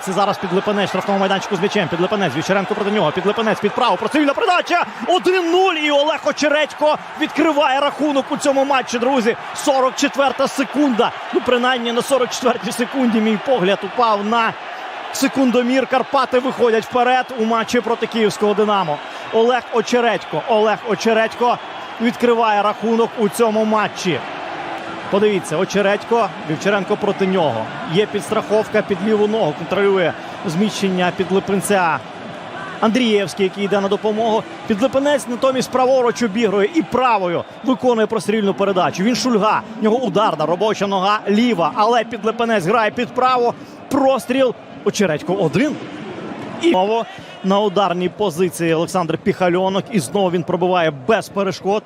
Це зараз підлипанець штрафному майданчику з м'ячем. Підлипанець, Вічеренко проти нього. Підлипанець під право. Прострільна передача. 1-0. І Олег Очередько відкриває рахунок у цьому матчі, друзі. 44 секунда. Ну, принаймні на 44 секунді мій погляд упав на секундомір. Карпати виходять вперед у матчі проти київського Динамо. Олег Очередько. Олег Очередько відкриває рахунок у цьому матчі. Подивіться, Очередько, Вівчаренко проти нього. Є підстраховка під ліву ногу. Контролює зміщення під Липинця. Андрієвський, який йде на допомогу. Підлипинець натомість праворуч обігрує і правою виконує прострільну передачу. Він шульга. В нього ударна робоча нога ліва. Але підлипинець грає під право. Простріл. Очередько один. І знову на ударній позиції Олександр Піхальонок. І знову він пробиває без перешкод.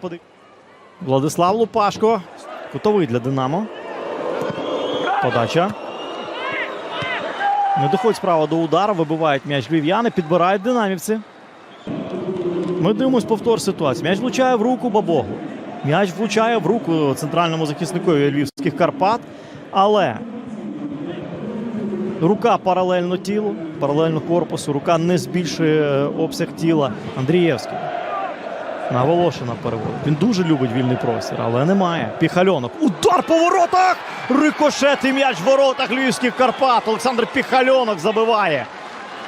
Владислав Лупашко. Кутовий для Динамо. Подача. Не доходить справа до удару. Вибивають м'яч львів'яни. Підбирають динамівці. Ми дивимось повтор ситуації. М'яч влучає в руку Бабоглу. М'яч влучає в руку центральному захиснику львівських Карпат. Але рука паралельно тілу, паралельно корпусу. Рука не збільшує обсяг тіла. Андрієвський. На Волошина переводить. Він дуже любить вільний простір, але немає. Піхальонок. Удар по воротах! Рикошет і м'яч в воротах Львівських Карпат. Олександр Піхальонок забиває.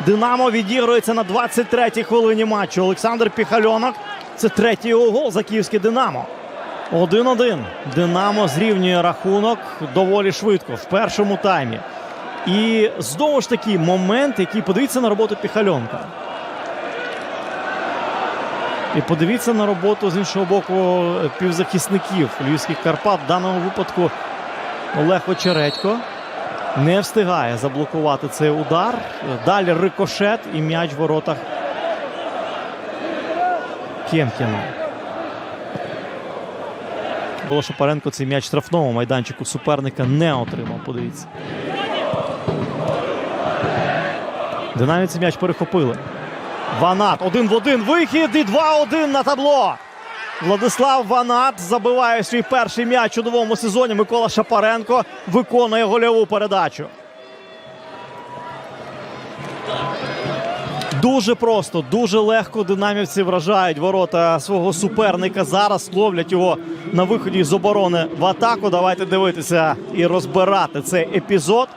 Динамо відігрується на 23-й хвилині матчу. Олександр Піхальонок. Це третій його гол за київське Динамо. 1-1. Динамо зрівнює рахунок доволі швидко в першому таймі. І знову ж таки момент, який подивіться на роботу Піхальонка. І подивіться на роботу з іншого боку півзахисників Львівських Карпат. В даному випадку Олег Очередько не встигає заблокувати цей удар. Далі рикошет і м'яч в воротах Кємкіна. Було Шапаренко цей м'яч в штрафному майданчику суперника не отримав. Подивіться. Динаміці м'яч перехопили. Ванат один в один вихід і 2-1 на табло. Владислав Ванат забиває свій перший м'яч у новому сезоні. Микола Шапаренко виконує гольову передачу. Дуже просто, дуже легко динамівці вражають ворота свого суперника. Зараз ловлять його на виході з оборони в атаку. Давайте дивитися і розбирати цей епізод.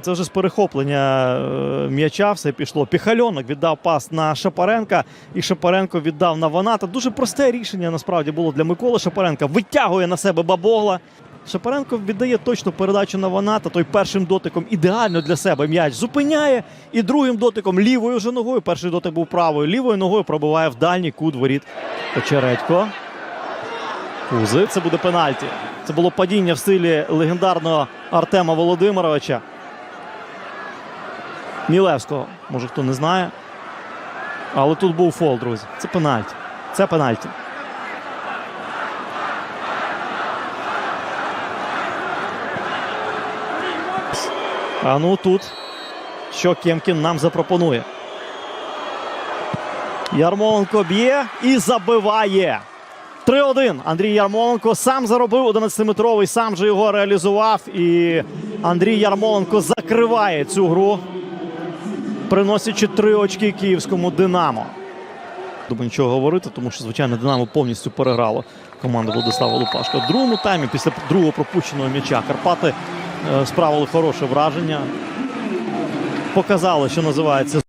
Це вже з перехоплення е, м'яча все пішло. Піхальонок віддав пас на Шапаренка, і Шапаренко віддав на Ваната. Дуже просте рішення насправді було для Миколи Шапаренка. Витягує на себе Бабогла. Шапаренко віддає точно передачу на Ваната. Той першим дотиком ідеально для себе м'яч зупиняє. І другим дотиком лівою вже ногою. Перший дотик був правою. Лівою ногою пробиває в дальній кут воріт. Очередько. Кузи. Це буде пенальті. Це було падіння в стилі легендарного Артема Володимировича. Мілевського, може хто не знає. Але тут був фол, друзі. Це пенальті. Це пенальті. А ну тут, що Кемкін нам запропонує. Ярмоленко б'є і забиває. 3-1. Андрій Ярмоленко сам заробив 11-метровий, сам же його реалізував. І Андрій Ярмоленко закриває цю гру, приносячи три очки київському Динамо. Думаю, нічого говорити, тому що, звичайно, Динамо повністю переграло команду Владислава Лупашка. В другому таймі, після другого пропущеного м'яча, Карпати е, справили хороше враження. Показали, що називається